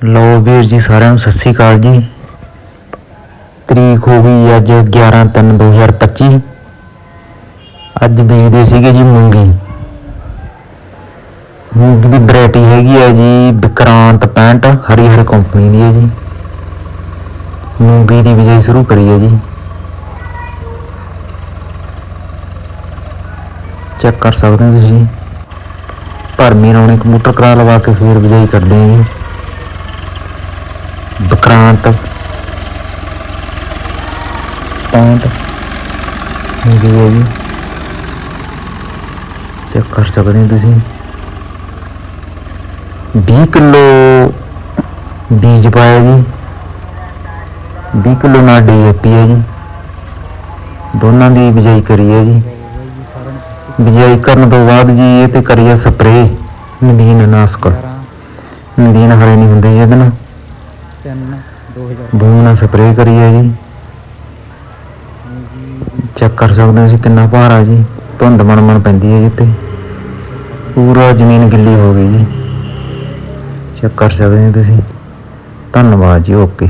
ਲੋ ਵੀਰ ਜੀ ਸਾਰਿਆਂ ਨੂੰ ਸਤਿ ਸ੍ਰੀ ਅਕਾਲ ਜੀ। ਤਰੀਕ ਹੋ ਗਈ ਅੱਜ 11/3/2025 ਅੱਜ ਬੀਜਦੇ ਸੀਗੇ ਜੀ ਮੂੰਗੀ। ਮੂੰਗੀ ਦੀ ਵੈਰਾਈਟੀ ਹੈਗੀ ਹੈ ਜੀ ਵਿਕਰਾਂਤ 65 ਹਰੀ ਹਰ ਕੰਪਨੀ ਦੀ ਹੈ ਜੀ। ਮੂੰਗੀ ਦੀ ਬਿਜਾਈ ਸ਼ੁਰੂ ਕਰੀ ਹੈ ਜੀ। ਚੈੱਕ ਕਰ ਸਕਦੇ ਹੋ ਤੁਸੀਂ। ਭਰਮੀ ਰੌਣੇ ਕੰਪਿਊਟਰ ਕਰਾ ਲਵਾ ਕੇ ਫੇਰ ਬਿਜਾਈ ਕਰਦੇ ਹਾਂ ਜੀ। ਵਿਕਰਾਂਤ। ਪੈਂਟ। ਹੁੰਦੀ ਹੈ ਜੀ ਚੈੱਕ ਕਰ ਸਕਦੇ ਹੋ ਤੁਸੀਂ। 20 ਕਿਲੋ ਬੀਜ ਪਾਇਆ ਜੀ। 20 ਕਿਲੋ ਨਾਲ ਡੀਏਪੀ ਹੈ ਜੀ। ਦੋਨਾਂ ਦੀ ਬਿਜਾਈ ਕਰੀ ਹੈ ਜੀ। ਬਿਜਾਈ ਕਰਨ ਤੋਂ ਬਾਅਦ ਜੀ ਇਹ ਤੇ ਕਰੀਏ ਸਪਰੇ ਨਦੀਨ ਨਾਸਕ ਨਦੀਨ ਹਰੇ ਨਹੀਂ ਹੁੰਦੇ ਇਹਦੇ ਨਾਲ। ਤਿੰਨ 2000 ਬੂਮ ਨਾਲ ਸਪਰੇ ਕਰੀ ਹੈ ਜੀ। ਚੈੱਕ ਕਰ ਸਕਦੇ ਹੋ ਜੀ, ਕਿੰਨਾ ਭਾਰ ਆ ਜੀ। ਧੁੰਦ ਮਣ ਮਣ ਪੈਂਦੀ ਹੈ ਜੀ ਤੇ ਪੂਰਾ ਜ਼ਮੀਨ ਗਿੱਲੀ ਹੋ ਗਈ ਜੀ। ਚੈੱਕ ਕਰ ਸਕਦੇ ਹੋ ਤੁਸੀਂ। ਧੰਨਵਾਦ ਜੀ, ਓਕੇ।